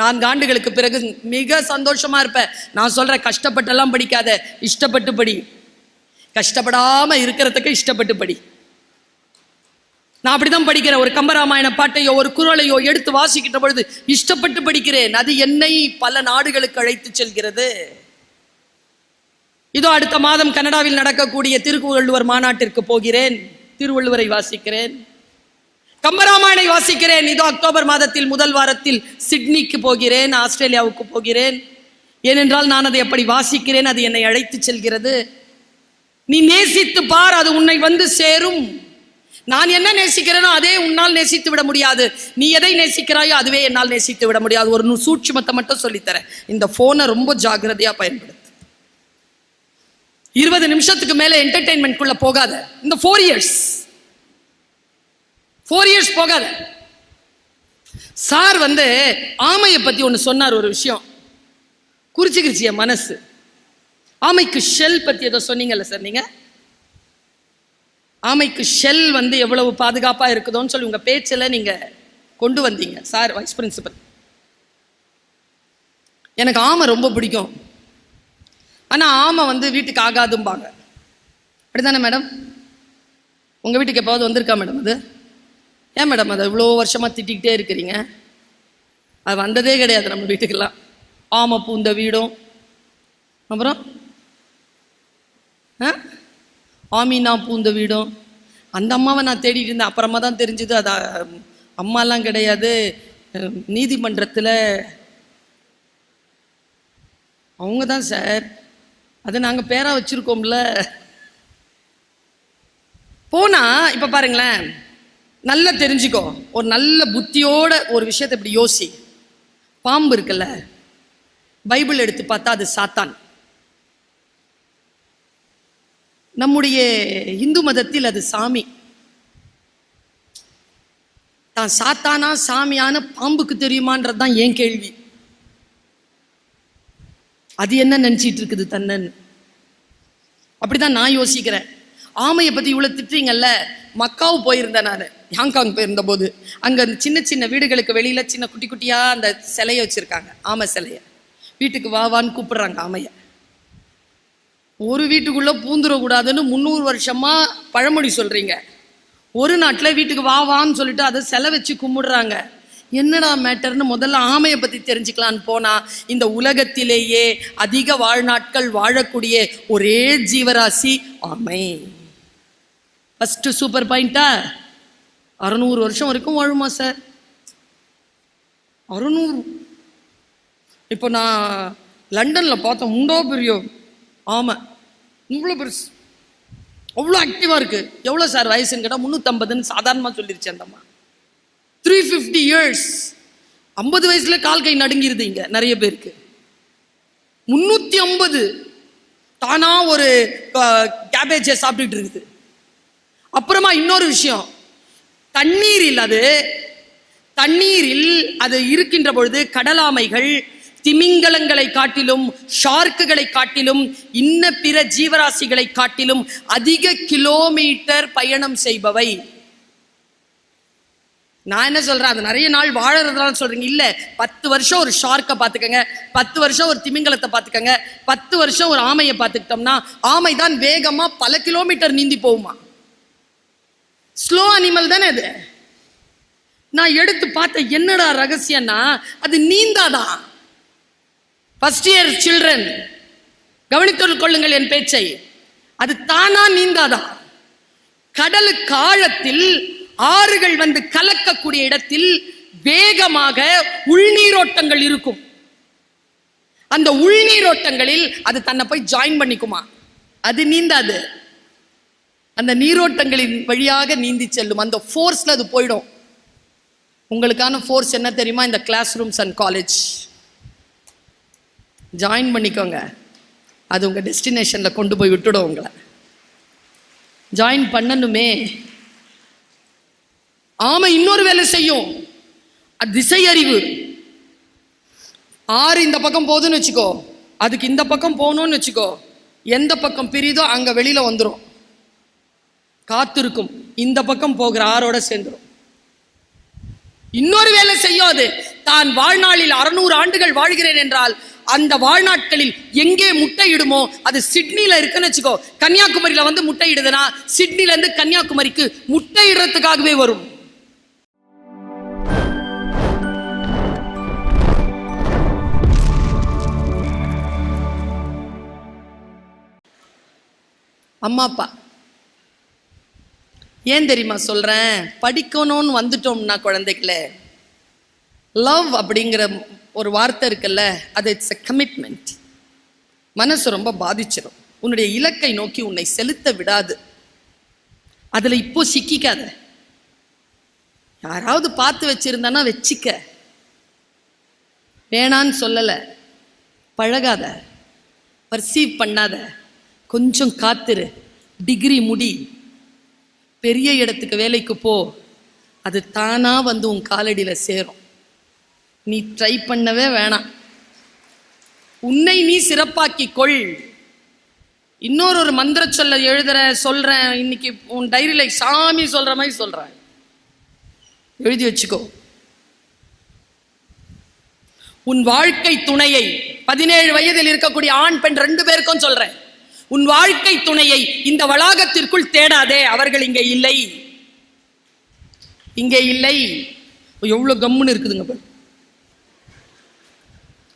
நான்கு ஆண்டுகளுக்கு பிறகு மிக சந்தோஷமா இருப்பேன். நான் சொல்றேன் கஷ்டப்பட்டெல்லாம் படிக்காத இஷ்டப்பட்டு படி. கஷ்டப்படாம இருக்கிறதுக்கு இஷ்டப்பட்டு படி. நான் அப்படிதான் படிக்கிறேன். ஒரு கம்பராமாயண பாட்டையோ ஒரு குரலையோ எடுத்து வாசிக்கின்ற பொழுது இஷ்டப்பட்டு படிக்கிறேன். அது என்னை பல நாடுகளுக்கு அழைத்து செல்கிறது. இதோ அடுத்த மாதம் கனடாவில் நடக்கக்கூடிய திருக்குவள்ளுவர் மாநாட்டிற்கு போகிறேன். திருவள்ளுவரை வாசிக்கிறேன். கம்பராமாயணை வாசிக்கிறேன். இதோ அக்டோபர் மாதத்தில் முதல் வாரத்தில் சிட்னிக்கு போகிறேன் ஆஸ்திரேலியாவுக்கு போகிறேன். ஏனென்றால் நான் அதை அப்படி வாசிக்கிறேன் அது என்னை அழைத்து செல்கிறது. நீ நேசித்து பார் அது உன்னை வந்து சேரும். நான் என்ன நேசிக்கிறேனோ அதே உன்னால் நேசித்து விட முடியாது. நீ எதை நேசிக்கிறாயோ அதுவே என்னால் நேசித்து விட முடியாது. ஒரு சூட்சுமத்தை மட்டும் சொல்லித்தரேன். இந்த போனை ரொம்ப ஜாக்கிரதையா பயன்படுத்து. இருபது நிமிஷத்துக்கு மேல என்டர்டைன்மெண்ட்குள்ளே போகாத. இந்த ஃபோர் இயர்ஸ் ஃபோர் இயர்ஸ் போகாத. சார் வந்து ஆமையை பத்தி ஒன்று சொன்னார் ஒரு விஷயம். குறிச்சுக்கிருச்சு என் மனசு. ஆமைக்கு ஷெல் பத்தி ஏதோ சொன்னீங்கல்ல சார் நீங்க? ஆமைக்கு ஷெல் வந்து எவ்வளவு பாதுகாப்பா இருக்குதோன்னு சொல்லி உங்க பேச்சில் நீங்க கொண்டு வந்தீங்க. சார் வைஸ் பிரின்சிபல் எனக்கு ஆமை ரொம்ப பிடிக்கும். ஆனால் ஆமை வந்து வீட்டுக்கு ஆகாதும்பாங்க. அப்படிதானே மேடம் உங்கள் வீட்டுக்கு எப்போவது வந்திருக்கா மேடம் அது? ஏன் மேடம் அதை இவ்வளோ வருஷமாக திட்டிக்கிட்டே இருக்கிறீங்க? அது வந்ததே கிடையாது நம்ம வீட்டுக்கெல்லாம். ஆமை பூந்த வீடும். அப்புறம்? ஆ? ஆமீனா பூந்த வீடும். அந்த அம்மாவை நான் தேடிட்டு இருந்தேன். அப்புறமா தான் தெரிஞ்சது அது அம்மாலாம் கிடையாது. நீதிமன்றத்தில். அவங்க தான் சார். அதை நாங்கள் பேராக வச்சுருக்கோம்ல. போனா இப்போ பாருங்களேன். நல்லா தெரிஞ்சுக்கோ. ஒரு நல்ல புத்தியோட ஒரு விஷயத்தை இப்படி யோசி. பாம்பு இருக்குல்ல பைபிள் எடுத்து பார்த்தா அது சாத்தான். நம்முடைய இந்து மதத்தில் அது சாமி. தான் சாத்தானா சாமியான பாம்புக்கு தெரியுமான்றது தான் ஏன் கேள்வி? அது என்ன நினச்சிட்டு இருக்குது தன்னன்னு? அப்படிதான் நான் யோசிக்கிறேன். ஆமையை பத்தி இவ்வளவு திட்டுறீங்கல்ல மக்காவு போயிருந்தேன் நான். ஹாங்காங் போயிருந்த போது அங்கே அந்த சின்ன சின்ன வீடுகளுக்கு வெளியில் சின்ன குட்டி குட்டியாக அந்த சிலையை வச்சுருக்காங்க. ஆமை சிலையை. வீட்டுக்கு வா வான்னு கூப்பிடுறாங்க ஆமையை. ஒரு வீட்டுக்குள்ளே பூந்துடக்கூடாதுன்னு முந்நூறு வருஷமாக பழமொழி சொல்கிறீங்க ஒரு நாட்டில் வீட்டுக்கு வா வான்னு சொல்லிட்டு அதை செலை வச்சு கும்பிடுறாங்க. என்னடா மேட்டர்னு முதல்ல ஆமையை பற்றி தெரிஞ்சுக்கலான்னு போனால் இந்த உலகத்திலேயே அதிக வாழ்நாட்கள் வாழக்கூடிய ஒரே ஜீவராசி ஆமை. ஃபஸ்ட்டு சூப்பர் பாயிண்டா அறநூறு வருஷம் வரைக்கும் வாழுமா சார் அறுநூறு? இப்போ நான் லண்டனில் பார்த்தேன் உண்டோ பெரியோ? ஆமாம் இவ்வளோ பெருசு. அவ்வளோ ஆக்டிவாக இருக்குது எவ்வளோ சார் வயசுன்னு கேட்டால் முந்நூற்றம்பதுன்னு சாதாரணமாக சொல்லிருச்சு அந்தம்மா த்ரீ ஃபிஃப்டி இயர்ஸ் ஐம்பது வயசில் கால் கை நடுங்கிருது இங்கே நிறைய பேருக்கு. முந்நூற்றி ஐம்பது. தானா ஒரு கேபேஜை சாப்பிட்டுட்டு இருக்குது. அப்புறமா இன்னொரு விஷயம். தண்ணீரில் அது தண்ணீரில் அது இருக்கின்ற பொழுது கடலாமைகள் திமிங்கலங்களை காட்டிலும் ஷார்க்குகளை காட்டிலும் இன்ன பிற ஜீவராசிகளை காட்டிலும் அதிக கிலோமீட்டர் பயணம் செய்பவை. நான் என்ன சொல்றேன்? அது நிறைய நாள் வாழறதுலாம் சொல்றீங்க. இல்ல பத்து வருஷம் ஒரு ஷார்க்கை பார்த்துக்கங்க. பத்து வருஷம் ஒரு திமிங்கலத்தை பார்த்துக்கங்க. பத்து வருஷம் ஒரு ஆமையை பார்த்துக்கிட்டோம்னா ஆமை தான் வேகமா பல கிலோமீட்டர் நீந்தி போகுமா? ஸ்லோ அனிமல் தானே அது? நான் எடுத்து பார்த்த என்னடா ரகசியம்னா அது நீந்தாதான் ஃபர்ஸ்ட் இயர் சில்ட்ரன் கவனித்து கொள்ளுங்கள் என் பேச்சை. அது தானா நீந்தாதான் கடலுக்கு ஆழத்தில் ஆறுகள் வந்து கலக்கக்கூடிய இடத்தில் வேகமாக உள்நீரோட்டங்கள் இருக்கும். அந்த உள்நீரோட்டங்களில் அது தன்னை போய் ஜாயின் பண்ணிக்குமா? அது நீந்தாது. அந்த நீரோட்டங்களின் வழியாக நீந்தி செல்லும். அந்த ஃபோர்ஸில் அது போயிடும். உங்களுக்கான ஃபோர்ஸ் என்ன தெரியுமா? இந்த class rooms and college join பண்ணிக்கோங்க. அது உங்கள் டெஸ்டினேஷனில் கொண்டு போய் விட்டுடும் உங்களை. ஜாயின் பண்ணணுமே. ஆமை இன்னொரு வேலை செய்யும். அது திசை அறிவு ஆறு இந்த பக்கம் போகுதுன்னு வச்சுக்கோ. அதுக்கு இந்த பக்கம் போகணும்னு வச்சுக்கோ. எந்த பக்கம் பிரியுதோ அங்கே வெளியில் வந்துடும் காத்திருக்கும். இந்த பக்கம் போகிற ஆறோட சேர்ந்துரும். இன்னொரு வேலை செய்யும் அது. தான் வாழ்நாளில் அறுநூறு ஆண்டுகள் வாழ்கிறேன் என்றால் அந்த வாழ்நாட்களில் எங்கே முட்டையிடுமோ அது சிட்னில இருக்குன்னு வச்சுக்கோ. கன்னியாகுமரியில வந்து முட்டையிடுதுன்னா சிட்னில இருந்து கன்னியாகுமரிக்கு முட்டையிடுறதுக்காகவே வரும். அம்மா அப்பா ஏன் தெரியுமா சொல்கிறேன் படிக்கணும்னு வந்துட்டோம்னா குழந்தைகள லவ் அப்படிங்கிற ஒரு வார்த்தை இருக்குல்ல அது இட்ஸ் எ கமிட்மெண்ட் மனசு ரொம்ப பாதிச்சிடும் உன்னுடைய இலக்கை நோக்கி உன்னை செலுத்த விடாது. அதில் இப்போ சிக்கிக்காத. யாராவது பார்த்து வச்சிருந்தானா வச்சிக்க. வேணான்னு சொல்லலை. பழகாத. பர்சீவ் பண்ணாத. கொஞ்சம் காத்திரு. டிகிரி முடி. பெரிய இடத்துக்கு வேலைக்கு போ. அது தானாக வந்து உன் காலடியில் சேரும். நீ ட்ரை பண்ணவே வேணாம். உன்னை நீ சிறப்பாக்கி கொள். இன்னொரு ஒரு மந்திர சொல்ல எழுதுற சொல்றேன். இன்னைக்கு உன் டைரியில் சாமி சொல்ற மாதிரி சொல்றேன். எழுதி வச்சுக்கோ. உன் வாழ்க்கை துணையை பதினேழு வயதில் இருக்கக்கூடிய ஆண் பெண் ரெண்டு பேருக்கும் சொல்றேன். உன் வாழ்க்கை துணையை இந்த வளாகத்திற்குள் தேடாதே அவர்கள் இங்கே இல்லை. இங்கே இல்லை. எவ்வளோ கம்முன்னு இருக்குதுங்க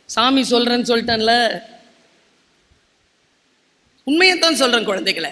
சாமி சொல்றேன்னு சொல்லிட்டேன்ல. உண்மையைத்தான் சொல்றேன் குழந்தைகளை.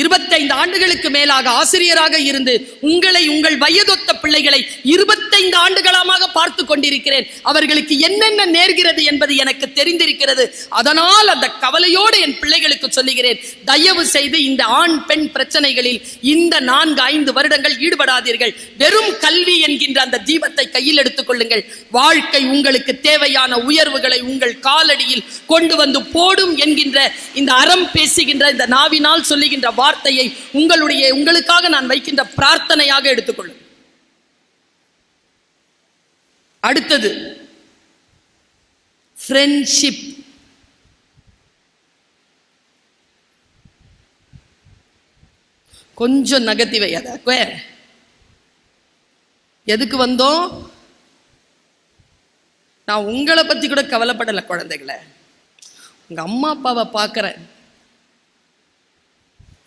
இருபத்தைந்து ஆண்டுகளுக்கு மேலாக ஆசிரியராக இருந்து உங்களை உங்கள் வயதொத்த பிள்ளைகளை இருபத்தி இருபத்தைந்து ஆண்டுகளமாக பார்த்து கொண்டிருக்கிறேன். அவர்களுக்கு என்னென்ன நேர்கிறது என்பது எனக்கு தெரிந்திருக்கிறது. அதனால் அந்த கவலையோடு என் பிள்ளைகளுக்கு சொல்லுகிறேன். தயவு செய்து இந்த ஆண் பெண் பிரச்சனைகளில் இந்த நான்கு ஐந்து வருடங்கள் ஈடுபடாதீர்கள். வெறும் கல்வி என்கின்ற அந்த தீபத்தை கையில் எடுத்துக் கொள்ளுங்கள். வாழ்க்கை உங்களுக்கு தேவையான உயர்வுகளை உங்கள் காலடியில் கொண்டு வந்து போடும் என்கின்ற இந்த அறம் பேசுகின்ற இந்த நாவினால் சொல்லுகின்ற வார்த்தையை உங்களுடைய உங்களுக்காக நான் வைக்கின்ற பிரார்த்தனையாக எடுத்துக்கொள்ளும் அடுத்தது ஃப்ரெண்ட்ஷிப் கொஞ்சம் நகர்த்திவை அதாக்குவே எதுக்கு வந்தோம்? நான் உங்களை பத்தி கூட கவலைப்படலை குழந்தைகளை. உங்க அம்மா அப்பாவை பார்க்கறேன்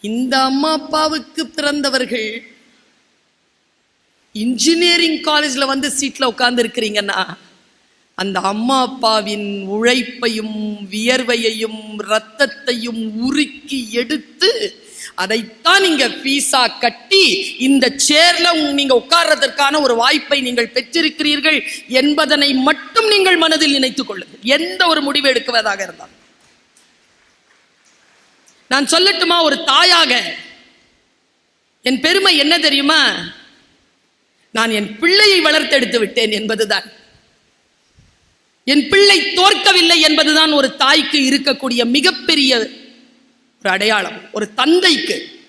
இந்த அம்மா அப்பாவுக்கு பிறந்தவர்கள் இன்ஜினியரிங் காலேஜில் வந்து சீட்டில் உட்கார்ந்து இருக்கிறீங்கன்னா அந்த அம்மா அப்பாவின் உழைப்பையும் வியர்வையையும் ரத்தத்தையும் உருக்கி எடுத்து அதைத்தான் நீங்க பீஸா கட்டி இந்த சேர்ல நீங்க உட்கார்றதற்கான ஒரு வாய்ப்பை நீங்கள் பெற்றிருக்கிறீர்கள் என்பதனை மட்டும் நீங்கள் மனதில் நினைத்துக் கொள்ளுங்கள். எந்த ஒரு முடிவு எடுக்குவதாக இருந்தால் நான் சொல்லட்டுமா ஒரு தாயாக? என் பெருமை என்ன தெரியுமா? நான் என் பிள்ளையை வளர்த்தெடுத்து விட்டேன் என்பதுதான். என் பிள்ளை தோற்கவில்லை என்பதுதான் ஒரு தாய்க்கு இருக்கக்கூடிய மிகப்பெரிய ஒரு அடையாளம். ஒரு தந்தைக்கு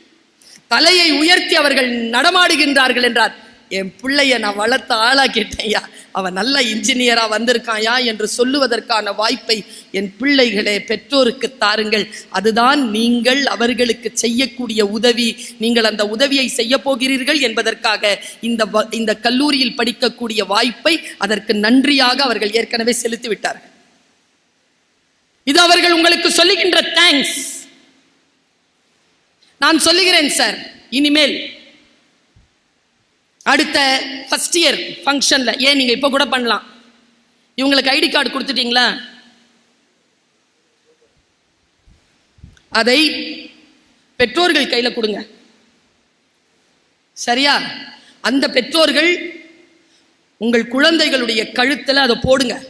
தலையை உயர்த்தி அவர்கள் நடமாடுகின்றார்கள் என்றார். என் பிள்ளைய நான் வளர்த்த ஆளாக்கிட்டேயா அவன் நல்ல இன்ஜினியரா வந்திருக்காயா என்று சொல்லுவதற்கான வாய்ப்பை என் பிள்ளைகளே பெற்றோருக்கு தாருங்கள். அதுதான் நீங்கள் அவர்களுக்கு செய்யக்கூடிய உதவி. நீங்கள் அந்த உதவியை செய்ய போகிறீர்கள் என்பதற்காக இந்த வ- இந்த கல்லூரியில் படிக்கக்கூடிய வாய்ப்பை அதற்கு நன்றியாக அவர்கள் ஏற்கனவே செலுத்தி விட்டார்கள் இது அவர்கள் உங்களுக்கு சொல்லுகின்ற தேங்க்ஸ் நான் சொல்லுகிறேன் சார் இனிமேல் அடுத்த ஃபஸ்ட் இயர் ஃபங்க்ஷனில் ஏன் நீங்கள் இப்போ கூட பண்ணலாம்? இவங்களுக்கு ஐடி கார்டு கொடுத்துட்டீங்களா? அதை பெற்றோர்கள் கையில் கொடுங்க. சரியா? அந்த பெற்றோர்கள் உங்கள் குழந்தைகளுடைய கழுத்தில் அதை போடுங்க.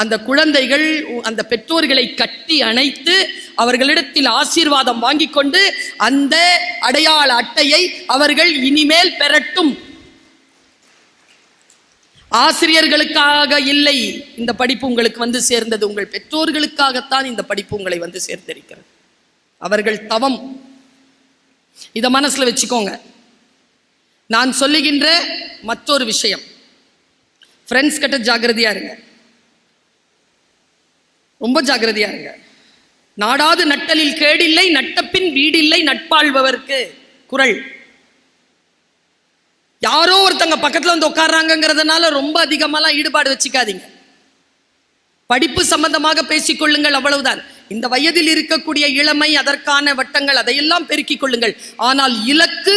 அந்த குழந்தைகள் உ- அந்த பெற்றோர்களை கட்டி அணைத்து அவர்களிடத்தில் ஆசீர்வாதம் வாங்கி கொண்டு அந்த அடையாள அட்டையை அவர்கள் இனிமேல் பெறட்டும். ஆசிரியர்களுக்காக இல்லை. இந்த படிப்பு உங்களுக்கு வந்து சேர்ந்தது. உங்கள் பெற்றோர்களுக்காகத்தான் இந்த படிப்பு உங்களை வந்து சேர்ந்திருக்கிறது. அவர்கள் தவம். இதை மனசில் வச்சுக்கோங்க. நான் சொல்லுகின்ற மற்றொரு விஷயம். ஃப்ரெண்ட்ஸ் கிட்ட ஜாக்கிரதையா இருங்க. ரொம்ப ஜாகிரதையா இருங்க. நாடாது நட்டலில் கேடில்லை நட்டப்பின் வீடில்லை நட்பாள்பவர்க்கு குரல். யாரோ ஒருத்தங்க பக்கத்துல வந்து உட்கார்றாங்கங்கிறதுனால ரொம்ப அதிகமாலாம் ஈடுபாடு வச்சுக்காதீங்க. படிப்பு சம்பந்தமாக பேசிக்கொள்ளுங்கள் அவ்வளவுதான். இந்த வயதில் இருக்கக்கூடிய இளமை அதற்கான வட்டங்கள் அதையெல்லாம் பெருக்கிக் கொள்ளுங்கள். ஆனால் இலக்கு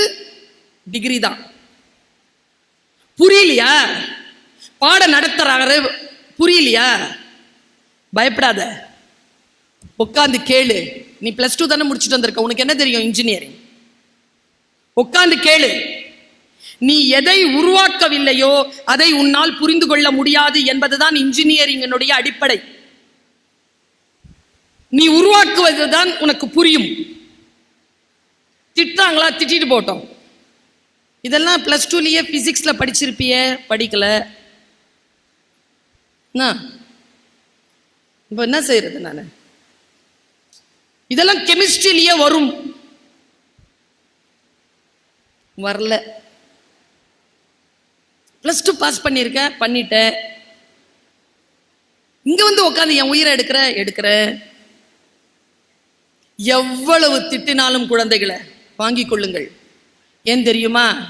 டிகிரி தான். புரியலையா? பாடம் நடத்துறாரு புரியலையா? பயப்படாத. உட்காந்து கேளு. நீ பிளஸ் டூ தானே முடிச்சுட்டு வந்திருக்க. உனக்கு என்ன தெரியும் இன்ஜினியரிங் உட்காந்து கேளு. நீ எதை உருவாக்கவில்லையோ அதை உன்னால் புரிந்து கொள்ள முடியாது என்பதுதான் இன்ஜினியரிங்கினுடைய அடிப்படை. நீ உருவாக்குவதுதான் உனக்கு புரியும். திட்டாங்களா? திட்டிட்டு போட்டோம். இதெல்லாம் பிளஸ் டூலயே பிசிக்ஸ்ல படிச்சிருப்பிய? படிக்கல. என்ன? இப்போ என்ன செய்யறது நான்? இதெல்லாம் கெமிஸ்ட்ரியிலேயே வரும். வரல. ப்ளஸ் டூ பாஸ் பண்ணியிருக்கேன் பண்ணிட்டேன். இங்க வந்து உட்காந்து என் உயிரை எடுக்கிற எடுக்கிற. எவ்வளவு திட்டினாலும் குழந்தைகளை வாங்கிக் கொள்ளுங்கள். ஏன் தெரியுமா?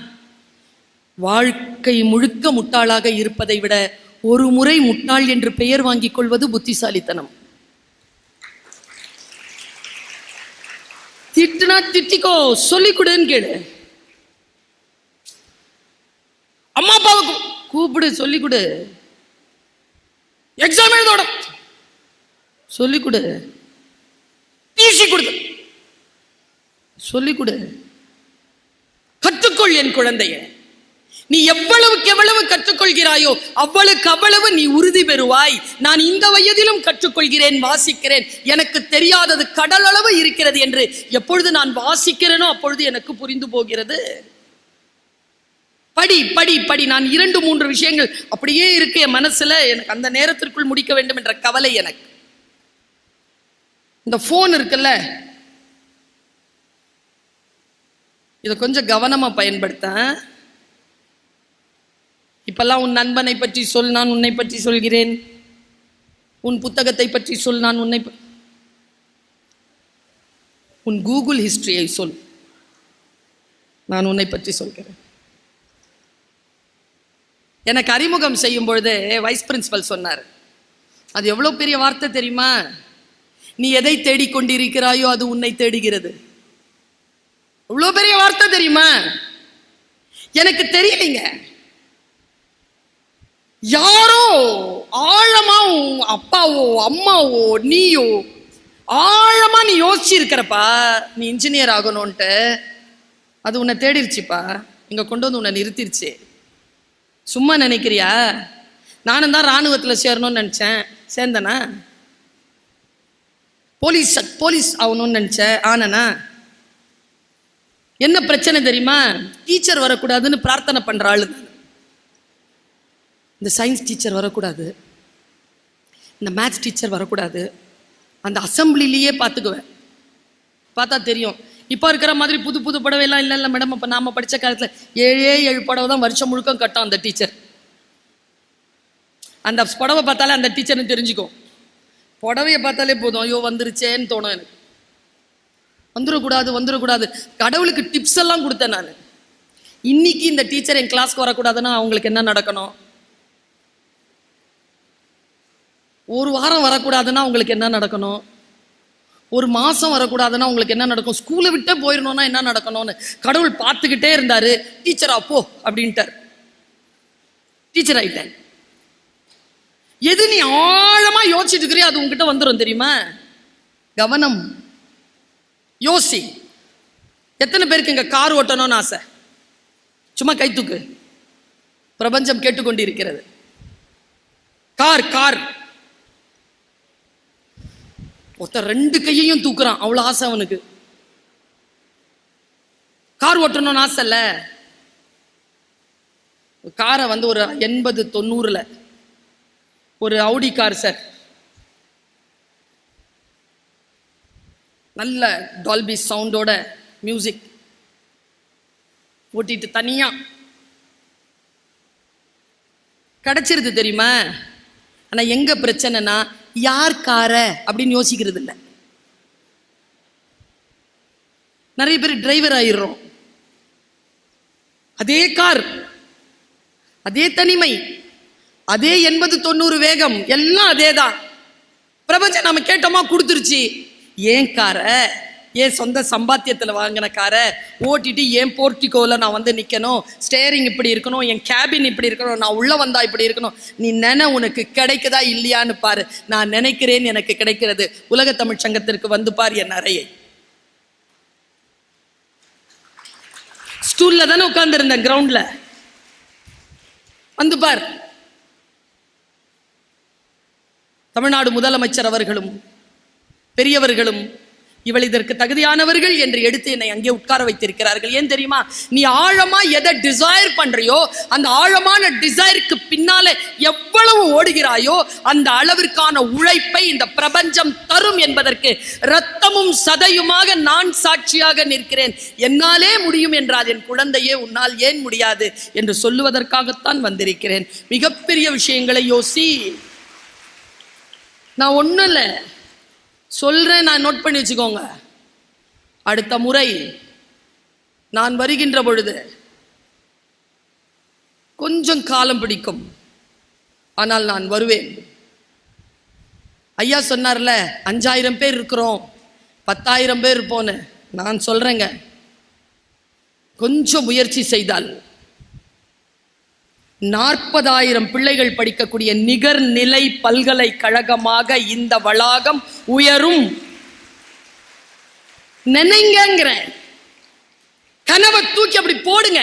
வாழ்க்கை முழுக்க முட்டாளாக இருப்பதை விட ஒரு முறை முட்டாள் என்று பெயர் வாங்கிக் கொள்வது புத்திசாலித்தனம். திட்டுனா திட்டிக்கோ சொல்லிக் கொடுன்னு கேளு. அம்மா அப்பாவுக்கு கூப்பிடு சொல்லிக் கொடு. எக்ஸாம் எழுதோட சொல்லிக் கொடு. டிசி கொடுத்து சொல்லிக் கொடு. கற்றுக்கொள் என் குழந்தைய. நீ எவ்வளவுக்கு எவ்வளவு கற்றுக்கொள்கிறாயோ அவ்வளவுக்கு அவ்வளவு நீ உறுதி பெறுவாய். நான் இந்த வயதிலும் கற்றுக்கொள்கிறேன் வாசிக்கிறேன். எனக்கு தெரியாதது கடல் அளவு இருக்கிறது என்று எப்பொழுது நான் வாசிக்கிறேனோ அப்பொழுது எனக்கு புரிந்து போகிறது. படி படி படி. நான் இரண்டு மூன்று விஷயங்கள் அப்படியே இருக்கு என் மனசுல. எனக்கு அந்த நேரத்திற்குள் முடிக்க வேண்டும் என்ற கவலை எனக்கு. இந்த ஃபோன் இருக்குல்ல? இதை கொஞ்சம் கவனமா பயன்படுத்த இப்பெல்லாம் உன் நண்பனை பற்றி சொல் நான் உன்னை பற்றி சொல்கிறேன். உன் புத்தகத்தை பற்றி சொல் நான் உன்னை உன் கூகுள் ஹிஸ்டரியை சொல் நான் உன்னை பற்றி சொல்கிறேன். எனக்கு அறிமுகம் செய்யும் பொழுது வைஸ் பிரின்சிபல் சொன்னார் அது எவ்வளோ பெரிய வார்த்தை தெரியுமா? நீ எதை தேடிக்கொண்டிருக்கிறாயோ அது உன்னை தேடுகிறது. எவ்வளோ பெரிய வார்த்தை தெரியுமா? எனக்கு தெரியலைங்க. யாரோ ஆழமா உன் அப்பாவோ அம்மாவோ நீயோ ஆழமா நீ யோசிச்சிருக்கிறப்பா நீ இன்ஜினியர் ஆகணும்ன்ட்டு அது உன்னை தேடிருச்சுப்பா. இங்க கொண்டு வந்து உன்னை நிறுத்திருச்சு. சும்மா நினைக்கிறியா? நானும் தான் ராணுவத்தில் சேரணும்னு நினச்சேன். சேர்ந்தனா? போலீஸ் போலீஸ் ஆகணும்னு நினச்சேன் ஆனனா? என்ன பிரச்சனை தெரியுமா? டீச்சர் வரக்கூடாதுன்னு பிரார்த்தனை பண்ணுற ஆளு. இந்த சயின்ஸ் டீச்சர் வரக்கூடாது. இந்த மேத்ஸ் டீச்சர் வரக்கூடாது. அந்த அசம்பிளிலேயே பார்த்துக்குவேன் பார்த்தா தெரியும். இப்போ இருக்கிற மாதிரி புது புது புடவைலாம் இல்லை இல்லை மேடம் அப்போ நாம் படித்த காலத்தில் ஏழே ஏழு புடவை தான் வருஷம் முழுக்க கட்டும் அந்த டீச்சர் அந்த புடவை பார்த்தாலே அந்த டீச்சர்னு தெரிஞ்சுக்கும். புடவையை பார்த்தாலே போதும். ஐயோ வந்துருச்சேன்னு தோணும் எனக்கு. வந்துடக்கூடாது வந்துடக்கூடாது. கடவுளுக்கு டிப்ஸ் எல்லாம் கொடுத்தேன் நான். இன்னைக்கு இந்த டீச்சர் என் கிளாஸ்க்கு வரக்கூடாதுன்னா அவங்களுக்கு என்ன நடக்கணும்? ஒரு வாரம் வரக்கூடாதுன்னா உங்களுக்கு என்ன நடக்கணும்? ஒரு மாசம் வரக்கூடாதுன்னா உங்களுக்கு என்ன நடக்கும்? ஸ்கூலை விட்டே போயிடணும்னா என்ன நடக்கணும்னு கடவுள் பார்த்துக்கிட்டே இருந்தாரு. டீச்சரா போ அப்படின்ட்டார். டீச்சர் ஆயிட்டேன். எது நீ ஆழமா யோசிச்சுட்டு இருக்கிறியோ அது உங்ககிட்ட வந்துடும் தெரியுமா? கவனம். யோசி. எத்தனை பேருக்கு இங்க கார் ஓட்டணும்னு ஆசை? சும்மா கை பிரபஞ்சம் கேட்டுக்கொண்டிருக்கிறது. Car car. ஒருத்தன் ரெண்டு கையையும் தூக்குறான். அவ்வளவு ஆசை அவனுக்கு. கார் ஓட்டணும்னு ஆசை இல்ல. காரை வந்து ஒரு எண்பது தொண்ணூறுல. ஒரு அவுடி கார் சார் நல்ல டால்பி சவுண்டோட மியூசிக் ஓட்டிட்டு தனியா. கிடைச்சிருது தெரியுமா? ஆனால் எங்க பிரச்சனைனா யார் கார அப்படின்னு யோசிக்கிறது இல்லை நிறைய பேர் டிரைவர் ஆயிடுறோம். அதே கார் அதே தனிமை அதே எண்பது தொண்ணூறு வேகம் எல்லாம் அதே தான் பிரபஞ்சம் நம்ம கேட்டோமா கொடுத்துருச்சு. ஏன் கார? ஏன் சொந்த சம்பாத்தியத்தில் வாங்கின காரை ஓட்டிட்டு ஏன் போர்ட்டிகோவில் நான் வந்து நிற்கணும் ஸ்டேரிங் இப்படி இருக்கணும் என் கேபின் இப்படி இருக்கணும் நான் உள்ளே வந்தால் இப்படி இருக்கணும். நீ நினை உனக்கு கிடைக்குதா இல்லையான்னு பாரு. நான் நினைக்கிறேன் எனக்கு கிடைக்கிறது. உலக தமிழ் சங்கத்திற்கு வந்து பார் என் அறையை. ஸ்டூலில் தானே உட்காந்துருந்தேன் கிரவுண்டில் வந்து பார். தமிழ்நாடு முதலமைச்சர் அவர்களும் பெரியவர்களும் இவள் இதற்கு தகுதியானவர்கள் என்று எடுத்து என்னை அங்கே உட்கார வைத்திருக்கிறார்கள். ஏன் தெரியுமா? நீ ஆழமா எதை டிசைர் பண்றியோ அந்த ஆழமான டிசைருக்கு பின்னால எவ்வளவு ஓடுகிறாயோ அந்த அளவிற்கான உழைப்பை இந்த பிரபஞ்சம் தரும் என்பதற்கு ரத்தமும் சதையுமாக நான் சாட்சியாக நிற்கிறேன். என்னாலே முடியும் என்றால் என் குழந்தையே உன்னால் ஏன் முடியாது என்று சொல்லுவதற்காகத்தான் வந்திருக்கிறேன். மிகப்பெரிய விஷயங்களை யோசி. நான் ஒன்றும் இல்லை சொல்றேன் நான் நோட் பண்ணி வச்சுக்கோங்க. அடுத்த முறை நான் வருகின்ற பொழுது கொஞ்சம் காலம் பிடிக்கும். ஆனால் நான் வருவேன். ஐயா சொன்னார்ல அஞ்சாயிரம் பேர் இருக்கிறோம் பத்தாயிரம் பேர் இருப்போன்னு நான் சொல்றேங்க. கொஞ்சம் முயற்சி செய்தால் நாற்பதாயிரம் பிள்ளைகள் படிக்கக்கூடிய நிகர்நிலை பல்கலைக்கழகமாக இந்த வளாகம் உயரும். நினைங்கிறேன் கனவை தூக்கி அப்படி போடுங்க.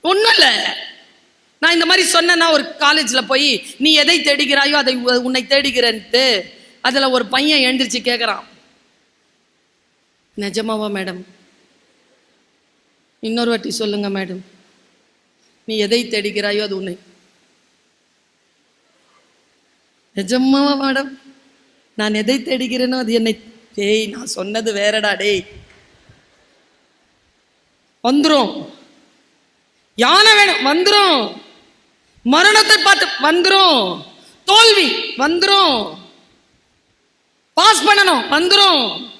ஒன்றும் இல்லை. நான் இந்த மாதிரி சொன்னேன்னா ஒரு காலேஜில் போய் நீ எதை தேடுகிறாயோ அதை உன்னை தேடுகிறேன்ட்டு. அதில் ஒரு பையன் எழுந்திரிச்சு கேட்குறான் நிஜமாவா மேடம்? இன்னொரு வாட்டி சொல்லுங்க மேடம். நீ எதை தேடுகிறாயோ அது உன்னை. நிஜமாவா மேடம். நான் எதை தேடுகிறேனோ அது என்னை. டேய் நான் சொன்னது வேறடா டேய். வந்துரும். யானை வேணும் வந்துரும். மரணத்தை பார்த்து வந்துரும். தோல்வி வந்துரும். பாஸ் பண்ணணும் வந்துரும்.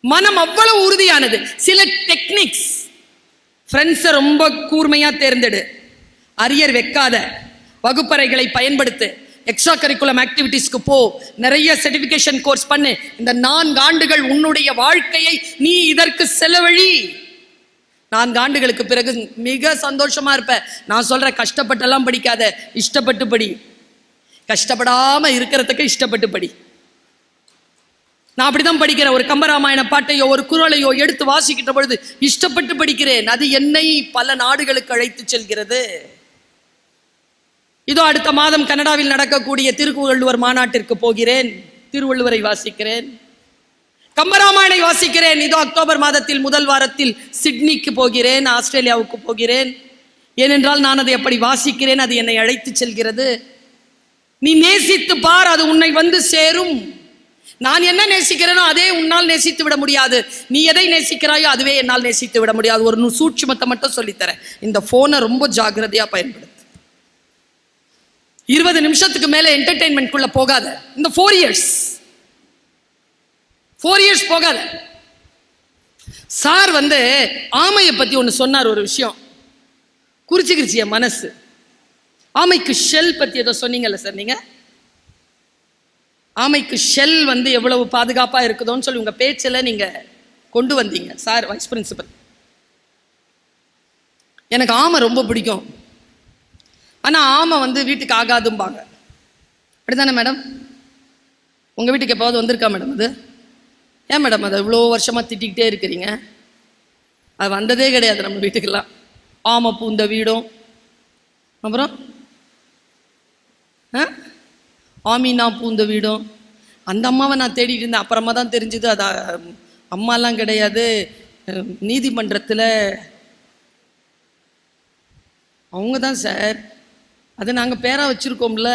மனம் அவ்வளவு உறுதியானது. சில டெக்னிக்ஸ் ஃப்ரெண்ட்ஸை ரொம்ப கூர்மையாக தேர்ந்தெடு. அரியர் வைக்காத. வகுப்பறைகளை பயன்படுத்து. எக்ஸ்ட்ரா கரிக்குலம் ஆக்டிவிட்டீஸ்க்கு போ. நிறைய சர்டிஃபிகேஷன் கோர்ஸ் பண்ணு. இந்த நான்கு ஆண்டுகள் உன்னுடைய வாழ்க்கையை நீ இதற்கு செலவழி. நான்கு ஆண்டுகளுக்கு பிறகு மிக சந்தோஷமா இருப்ப. நான் சொல்ற கஷ்டப்பட்டெல்லாம் படிக்காத. இஷ்டப்பட்டு படி. கஷ்டப்படாம இருக்கிறதுக்கு இஷ்டப்பட்டு படி. நான் அப்படிதான் படிக்கிறேன். ஒரு கம்பராமாயண பாட்டையோ ஒரு குரலையோ எடுத்து வாசிக்கின்ற பொழுது இஷ்டப்பட்டு படிக்கிறேன். அது என்னை பல நாடுகளுக்கு அழைத்து செல்கிறது. இதோ அடுத்த மாதம் கனடாவில் நடக்கக்கூடிய திருக்குவள்ளுவர் மாநாட்டிற்கு போகிறேன். திருவள்ளுவரை வாசிக்கிறேன். கம்பராமாயணை வாசிக்கிறேன். இதோ அக்டோபர் மாதத்தில் முதல் வாரத்தில் சிட்னிக்கு போகிறேன். ஆஸ்திரேலியாவுக்கு போகிறேன். ஏனென்றால் நான் அதை அப்படி வாசிக்கிறேன். அது என்னை அழைத்து செல்கிறது. நீ நேசித்து பார். அது உன்னை வந்து சேரும். நான் என்ன நேசிக்கிறேனோ அதே உன்னால் நேசித்து விட முடியாது. நீ எதை நேசிக்கிறாயோ அதுவே என்னால் நேசித்து விட முடியாது. ஒரு சூட்சுமத்தை மட்டும் சொல்லித்தரேன். இந்த போனை ரொம்ப ஜாக்கிரதையா பயன்படுத்து. இருபது நிமிஷத்துக்கு மேல என்டர்டெயின்மெண்ட்குள்ளே போகாத. இந்த ஃபோர் இயர்ஸ் ஃபோர் இயர்ஸ் போகாத. சார் வந்து ஆமையை பத்தி ஒன்று சொன்னார் ஒரு விஷயம். குறிச்சிக்கிருச்சு என் மனசு. ஆமைக்கு ஷெல் பத்தி ஏதோ சொன்னீங்கல்ல சார் நீங்க? ஆமைக்கு ஷெல் வந்து எவ்வளவு பாதுகாப்பாக இருக்குதோன்னு சொல்லி உங்கள் பேச்சில் நீங்கள் கொண்டு வந்தீங்க. சார் வைஸ் பிரின்சிபல் எனக்கு ஆமை ரொம்ப பிடிக்கும். ஆனால் ஆமை வந்து வீட்டுக்கு ஆகாதும்பாங்க. அப்படிதானே மேடம் உங்கள் வீட்டுக்கு எப்போவாவது வந்திருக்கா மேடம் அது? ஏன் மேடம் அதை இவ்வளோ வருஷமாக திட்டிக்கிட்டே இருக்கிறீங்க? அது வந்ததே கிடையாது நம்ம வீட்டுக்கெல்லாம். ஆமை பூந்த வீடும். அப்புறம்? ஆ? ஆமீனா பூந்த வீடும். அந்த அம்மாவை நான் தேடிட்டு இருந்தேன். அப்புறமா தான் தெரிஞ்சுது அது அம்மாலாம் கிடையாது. நீதிமன்றத்தில் அவங்க தான் சார். அது நாங்கள் பேரா வச்சுருக்கோம்ல.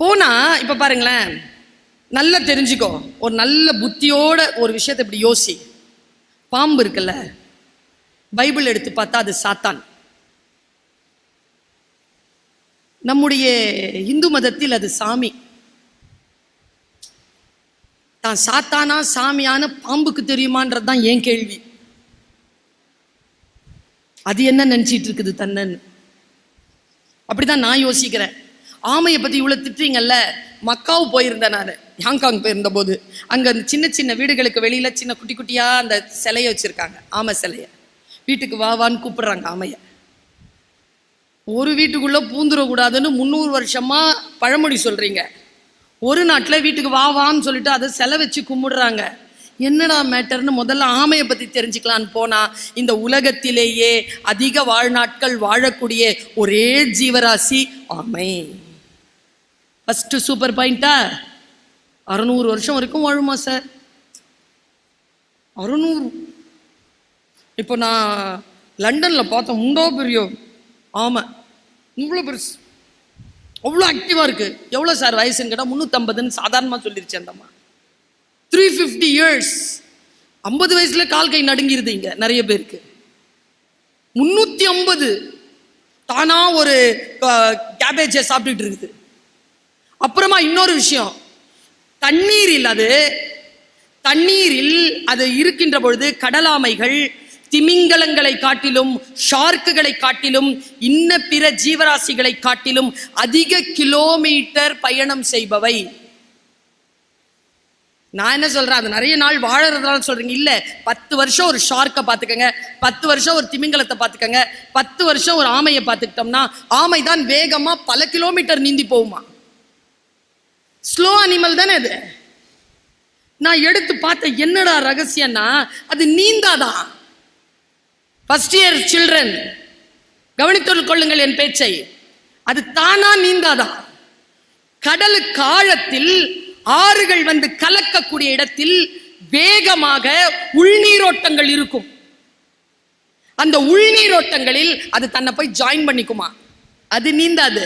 போனா இப்போ பாருங்களேன் நல்லா தெரிஞ்சுக்கோ. ஒரு நல்ல புத்தியோட ஒரு விஷயத்தை இப்படி யோசி. பாம்பு இருக்குல்ல பைபிள் எடுத்து பார்த்தா அது சாத்தான். நம்முடைய இந்து மதத்தில் அது சாமி. தான் சாத்தானா சாமியான பாம்புக்கு தெரியுமான்றது தான் ஏன் கேள்வி. அது என்ன நினச்சிட்டு இருக்குது தன்னன்னு. அப்படிதான் நான் யோசிக்கிறேன். ஆமையை பற்றி இவ்வளோ திட்டுறீங்கல்ல மக்காவு போயிருந்தேன் நான் ஹாங்காங் போயிருந்த போது அங்கே அந்த சின்ன சின்ன வீடுகளுக்கு வெளியில் சின்ன குட்டி குட்டியாக அந்த சிலையை வச்சுருக்காங்க ஆமை சிலையை. வீட்டுக்கு வா வான்னு கூப்பிடுறாங்க ஆமைய. ஒரு வீட்டுக்குள்ளே பூந்துடக்கூடாதுன்னு முந்நூறு வருஷமாக பழமொழி சொல்கிறீங்க ஒரு நாட்டில் வீட்டுக்கு வா வான்னு சொல்லிட்டு அதை செலை வச்சு கும்பிடுறாங்க. என்னடா மேட்டர்னு முதல்ல ஆமையை பற்றி தெரிஞ்சுக்கலான்னு போனால் இந்த உலகத்திலேயே அதிக வாழ்நாட்கள் வாழக்கூடிய ஒரே ஜீவராசி ஆமை. ஃபஸ்ட்டு சூப்பர் பாயிண்ட்டா அறுநூறு வருஷம் வரைக்கும் வாழுமா சார் அறுநூறு. இப்போ நான் லண்டனில் பார்த்தேன் உண்டோ பெரியோ. ஆமாம் இவ்வளோ பெருசு அவ்வளோ ஆக்டிவாக இருக்குது எவ்வளோ சார் வயசுன்னு கேட்டால் முந்நூற்றம்பதுன்னு சாதாரணமாக சொல்லிருச்சு அந்தம்மா த்ரீ ஃபிஃப்டி இயர்ஸ் ஐம்பது வயசில் கால் கை நடுங்கிருது இங்கே நிறைய பேருக்கு. முந்நூற்றி ஐம்பது தானாக ஒரு கேபேஜை சாப்பிட்டுட்டு இருக்குது. அப்புறமா இன்னொரு விஷயம். தண்ணீரில் அது தண்ணீரில் அது இருக்கின்ற பொழுது கடலாமைகள் திமிங்கலங்களை காட்டிலும் ஷார்க்குகளை காட்டிலும் இன்ன பிற ஜீவராசிகளை காட்டிலும் அதிக கிலோமீட்டர் பயணம் செய்பவை. நான் என்ன சொல்றேன்? அது நிறைய நாள் வாழறதுனால சொல்றீங்க. இல்ல பத்து வருஷம் ஒரு ஷார்க்கை பார்த்துக்கங்க. பத்து வருஷம் ஒரு திமிங்கலத்தை பார்த்துக்கங்க. பத்து வருஷம் ஒரு ஆமையை பார்த்துக்கிட்டோம்னா ஆமை தான் வேகமா பல கிலோமீட்டர் நீந்தி போகுமா? ஸ்லோ அனிமல் தானே அது. நான் எடுத்து பார்த்த என்னடா ரகசியம்னா அது நீந்தாதான் ஃபர்ஸ்ட் இயர் சில்ட்ரன் கவனித்து கொள்ளுங்கள் என் பேச்சை. அது தானா நீந்தாதான் கடல் காலத்தில் ஆறுகள் வந்து கலக்கக்கூடிய இடத்தில் வேகமாக உள்நீரோட்டங்கள் இருக்கும். அந்த உள்நீரோட்டங்களில் அது தன்னை போய் ஜாயின் பண்ணிக்குமா? அது நீந்தாது.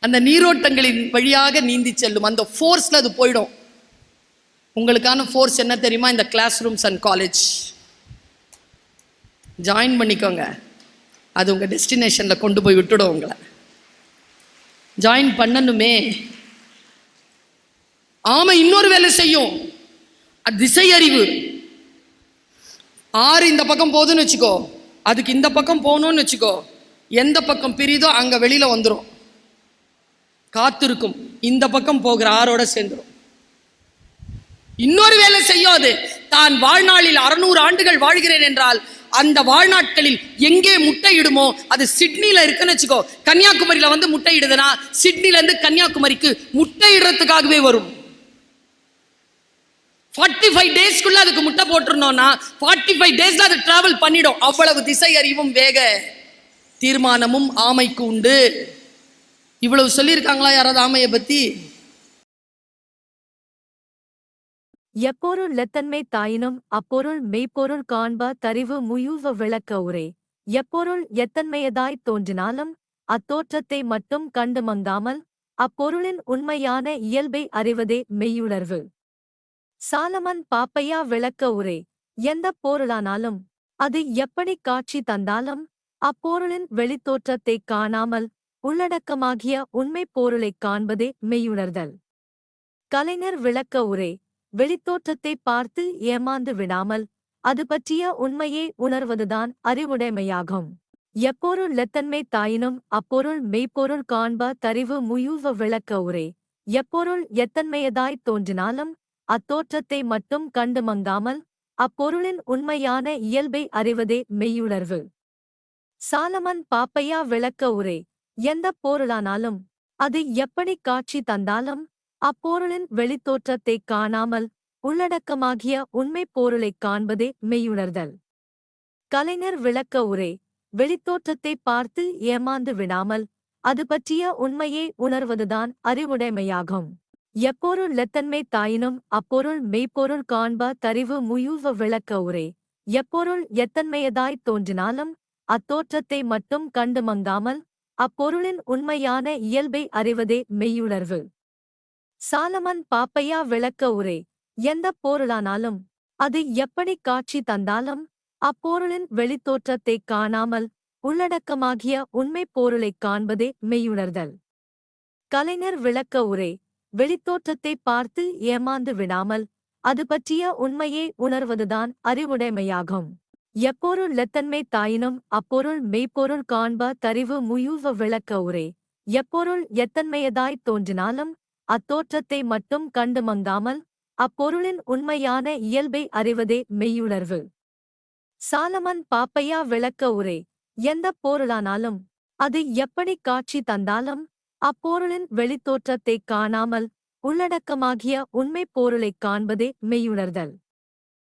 அந்த நீரோட்டங்களின் வழியாக நீந்தி செல்லும். அந்த ஃபோர்ஸில் அது போயிடும். உங்களுக்கான ஃபோர்ஸ் என்ன தெரியுமா? இந்த class rooms and college join பண்ணிக்கோங்க. அது உங்க டெஸ்டினேஷனில் கொண்டு போய் விட்டுடும் உங்களை. ஜாயின் பண்ணணுமே. ஆமை இன்னொரு வேலை செய்யும். திசை அறிவு ஆறு இந்த பக்கம் போகுதுன்னு வச்சுக்கோ. அதுக்கு இந்த பக்கம் போகணும்னு வச்சுக்கோ. எந்த பக்கம் பிரிதோ அங்க வெளியில வந்துடும் காத்திருக்கும். இந்த பக்கம் போகிற ஆறோட சேர்ந்துடும் இன்னொரு வேலை செய்யும் அது. தான் வாழ்நாளில் அறுநூறு ஆண்டுகள் வாழ்கிறேன் என்றால் அந்த வாழ்நாட்களில் எங்கே முட்டையிடுமோ? அது சிட்னியில் இருக்குன்னு வச்சுக்கோ. கன்னியாகுமரியில வந்து முட்டையிடுதுன்னா சிட்னில இருந்து கன்னியாகுமரிக்கு முட்டையிடுறதுக்காகவே வரும். ஃபார்ட்டி ஃபைவ் டேஸ்க்குள்ள அதுக்கு முட்டை போட்டிருந்தோம்னா ஃபார்ட்டி ஃபைவ் டேஸ்ல அது டிராவல் பண்ணிடும். அவ்வளவு திசை அறிவும் வேக தீர்மானமும் ஆமைக்கு உண்டு. இவ்வளவு சொல்லியிருக்காங்களா யாராவது ஆமையை பற்றி எப்பொருள் லெத்தன்மை தாயினும் அப்பொருள் மெய்ப்பொருள் காண்ப தறிவு முயூவ விளக்க உரை. எப்பொருள் எத்தன்மையதாய்த் தோன்றினாலும் அத்தோற்றத்தை மட்டும் கண்டு மங்காமல் அப்பொருளின் உண்மையான இயல்பை அறிவதே மெய்யுணர்வு. சாலமன் பாப்பையா விளக்க உரை. எந்தப் பொருளானாலும் அது எப்படி காட்சி தந்தாலும் அப்பொருளின் வெளித்தோற்றத்தை காணாமல் உள்ளடக்கமாகிய உண்மைப் பொருளைக் காண்பதே மெய்யுணர்தல். கலைஞர் விளக்க உரை. வெளித்தோற்றத்தைப் பார்த்து ஏமாந்து விடாமல் அது பற்றிய உண்மையை உணர்வதுதான் அறிவுடைமையாகும். எப்பொருள் லெத்தன்மை தாயினும் அப்பொருள் மெய்ப்பொருள் காண்ப தறிவு முயூவ விளக்க உரை. எப்பொருள் எத்தன்மையதாய்த் தோன்றினாலும் அத்தோற்றத்தை மட்டும் கண்டு மங்காமல் அப்பொருளின் உண்மையான இயல்பை அறிவதே மெய்யுணர்வு. சாலமன் பாப்பையா விளக்க உரை எந்தப் பொருளானாலும் அது எப்படி காட்சி தந்தாலும் அப்பொருளின் வெளித்தோற்றத்தைக் காணாமல் உள்ளடக்கமாகிய உண்மைப் பொருளைக் காண்பதே மெய்யுணர்தல். கலைஞர் விளக்க உரை வெளித்தோற்றத்தைப் பார்த்து ஏமாந்து விடாமல் அது பற்றிய உண்மையை உணர்வதுதான் அறிவுடைமையாகும். எப்பொருள் லெத்தன்மை தாயினும் அப்பொருள் மெய்ப்பொருள் காண்ப தறிவு முயூவ விளக்க உரை எப்பொருள் எத்தன்மையதாய்த் தோன்றினாலும் அத்தோற்றத்தை மட்டும் கண்டு மங்காமல் அப்பொருளின் உண்மையான இயல்பை அறிவதே மெய்யுணர்வு. சாலமன் பாப்பையா விளக்க உரை. எந்தப் பொருளானாலும் அது எப்படி காட்சி தந்தாலும் அப்பொருளின் வெளித்தோற்றத்தை காணாமல் உள்ளடக்கமாகிய உண்மைப் பொருளைக் காண்பதே மெய்யுணர்தல். கலைஞர் விளக்க உரை. வெளித்தோற்றத்தைப் பார்த்து ஏமாந்து விடாமல் அது பற்றிய உண்மையை உணர்வதுதான் அறிவுடைமையாகும். எப்பொருள் லெத்தன்மை தாயினும் அப்பொருள் மெய்ப்பொருள் காண்ப தறிவு முயூவ விளக்க உரை. எப்பொருள் எத்தன்மையதாய்த் தோன்றினாலும் அத்தோற்றத்தை மட்டும் கண்டு மங்காமல் அப்பொருளின் உண்மையான இயல்பை அறிவதே மெய்யுணர்வு. சாலமன் பாப்பையா விளக்க உரை எந்தப் பொருளானாலும் அது எப்படி காட்சி தந்தாலும் அப்பொருளின் வெளித்தோற்றத்தைக் காணாமல் உள்ளடக்கமாகிய உண்மைப் பொருளைக் காண்பதே மெய்யுணர்தல்.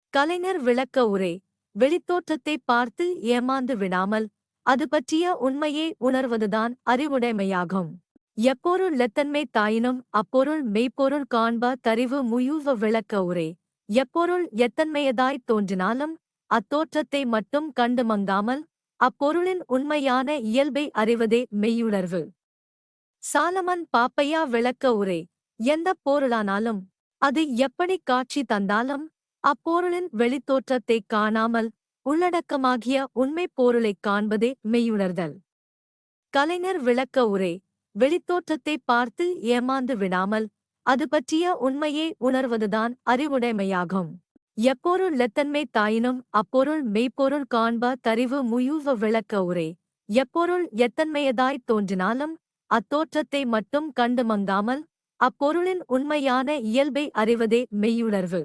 கலைஞர் விளக்க உரை வெளித்தோற்றத்தைப் பார்த்து ஏமாந்து விடாமல் அது பற்றிய உண்மையை உணர்வதுதான் அறிவுடைமையாகும். எப்பொருள் லெத்தன்மை தாயினும் அப்பொருள் மெய்ப்பொருள் காண்ப தறிவு முயூவ விளக்க உரை. எப்பொருள் எத்தன்மையதாய்த் தோன்றினாலும் அத்தோற்றத்தை மட்டும் கண்டு மங்காமல் அப்பொருளின் உண்மையான இயல்பை அறிவதே மெய்யுணர்வு. சாலமன் பாப்பையா விளக்க உரை. எந்தப் பொருளானாலும் அது எப்படி காட்சி தந்தாலும் அப்பொருளின் வெளித்தோற்றத்தை காணாமல் உள்ளடக்கமாகிய உண்மைப் பொருளைக் காண்பதே மெய்யுணர்தல். கலைஞர் விளக்க உரை. வெளித்தோற்றத்தை பார்த்து ஏமாந்து விடாமல் அது பற்றிய உண்மையை உணர்வதுதான் அறிவுடைமையாகும். எப்பொருள் லெத்தன்மை தாயினும் அப்பொருள் மெய்ப்பொருள் காண்ப தறிவு முயுவ விளக்க உரை. எப்பொருள் எத்தன்மையதாய்த் தோன்றினாலும் அத்தோற்றத்தை மட்டும் கண்டு மங்காமல் அப்பொருளின் உண்மையான இயல்பை அறிவதே மெய்யுணர்வு.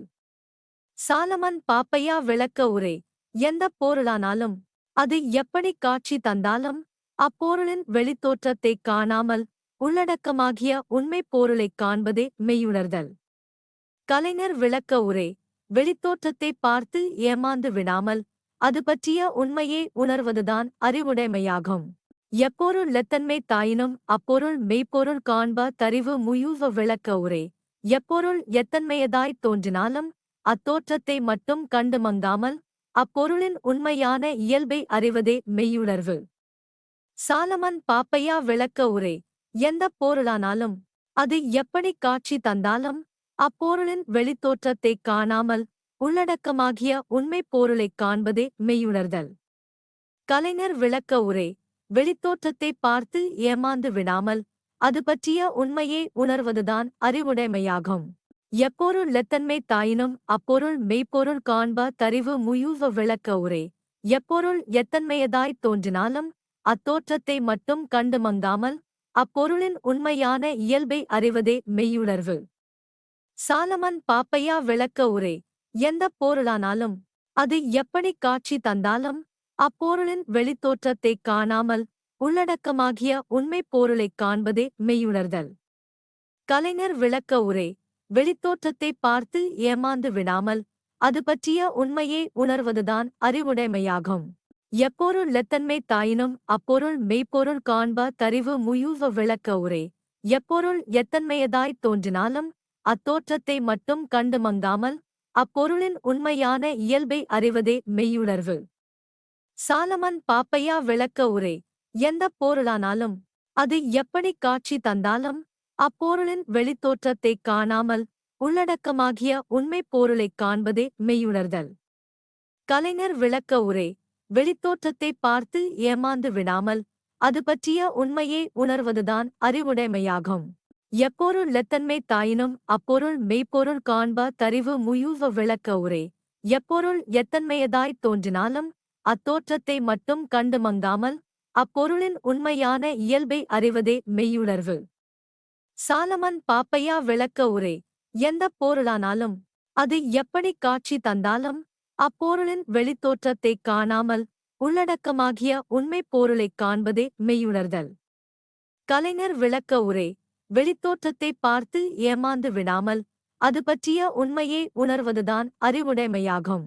சாலமன் பாப்பையா விளக்க உரை எந்தப் பொருளானாலும் அது எப்படி காட்சி தந்தாலும் அப்பொருளின் வெளித்தோற்றத்தைக் காணாமல் உள்ளடக்கமாகிய உண்மைப் பொருளைக் காண்பதே மெய்யுணர்தல். கலைஞர் விளக்க உரை வெளித்தோற்றத்தைப் பார்த்து ஏமாந்து விடாமல் அது பற்றிய உண்மையை உணர்வதுதான் அறிவுடைமையாகும். எப்பொருள் லெத்தன்மை தாயினும் அப்பொருள் மெய்ப்பொருள் காண்ப தறிவு முயூவ விளக்க உரை எப்பொருள் எத்தன்மையதாய்த் தோன்றினாலும் அத்தோற்றத்தை மட்டும் கண்டு மங்காமல் அப்பொருளின் உண்மையான இயல்பை அறிவதே மெய்யுணர்வு. சாலமன் பாப்பையா விளக்க உரை. எந்தப் பொருளானாலும் அது எப்படி காட்சி தந்தாலும் அப்பொருளின் வெளித்தோற்றத்தை காணாமல் உள்ளடக்கமாகிய உண்மைப் பொருளைக் காண்பதே மெய்யுணர்தல். கலைஞர் விளக்க உரை. வெளித்தோற்றத்தைப் பார்த்து ஏமாந்து விடாமல் அது பற்றிய உண்மையை உணர்வதுதான் அறிவுடைமையாகும். எப்பொருள் லெத்தன்மை தாயினும் அப்பொருள் மெய்ப்பொருள் காண்ப தறிவு முயூவ விளக்க உரை. எப்பொருள் எத்தன்மையதாய்த் தோன்றினாலும் அத்தோற்றத்தை மட்டும் கண்டு மங்காமல் அப்பொருளின் உண்மையான இயல்பை அறிவதே மெய்யுணர்வு. சாலமன் பாப்பையா விளக்க உரை எந்தப் பொருளானாலும் அது எப்படி காட்சி தந்தாலும் அப்பொருளின் வெளித்தோற்றத்தைக் காணாமல் உள்ளடக்கமாகிய உண்மைப் பொருளைக் காண்பதே மெய்யுணர்தல். கலைஞர் விளக்க உரை வெளித்தோற்றத்தைப் பார்த்து ஏமாந்து விடாமல் அது பற்றிய உண்மையை உணர்வதுதான் அறிவுடைமையாகும். எப்பொருள் லெத்தன்மை தாயினும் அப்பொருள் மெய்ப்பொருள் காண்ப தறிவு முயூவ விளக்க உரை. எப்பொருள் எத்தன்மையதாய்த் தோன்றினாலும் அத்தோற்றத்தை மட்டும் கண்டு மங்காமல் அப்பொருளின் உண்மையான இயல்பை அறிவதே மெய்யுணர்வு. சாலமன் பாப்பையா விளக்க உரை. எந்தப் பொருளானாலும் அது எப்படி காட்சி தந்தாலும் அப்பொருளின் வெளித்தோற்றத்தை காணாமல் உள்ளடக்கமாகிய உண்மைப் பொருளைக் காண்பதே மெய்யுணர்தல். கலைஞர் விளக்க உரை. வெளித்தோற்றத்தை பார்த்து ஏமாந்து விடாமல் அது பற்றிய உண்மையை உணர்வதுதான் அறிவுடைமையாகும். எப்பொருள் லெத்தன்மை தாயினும் அப்பொருள் மெய்ப்பொருள் காண்ப தறிவு முயுவ விளக்க உரை. எப்பொருள் எத்தன்மையதாய்த் தோன்றினாலும் அத்தோற்றத்தை மட்டும் கண்டு மங்காமல் அப்பொருளின் உண்மையான இயல்பை அறிவதே மெய்யுணர்வு. சாலமன் பாப்பையா விளக்க உரை எந்தப் பொருளானாலும் அது எப்படி காட்சி தந்தாலும் அப்பொருளின் வெளித்தோற்றத்தைக் காணாமல் உள்ளடக்கமாகிய உண்மைப் பொருளைக் காண்பதே மெய்யுணர்தல். கலைஞர் விளக்க உரை வெளித்தோற்றத்தைப் பார்த்து ஏமாந்து விடாமல் அது பற்றிய உண்மையை உணர்வதுதான் அறிவுடைமையாகும்.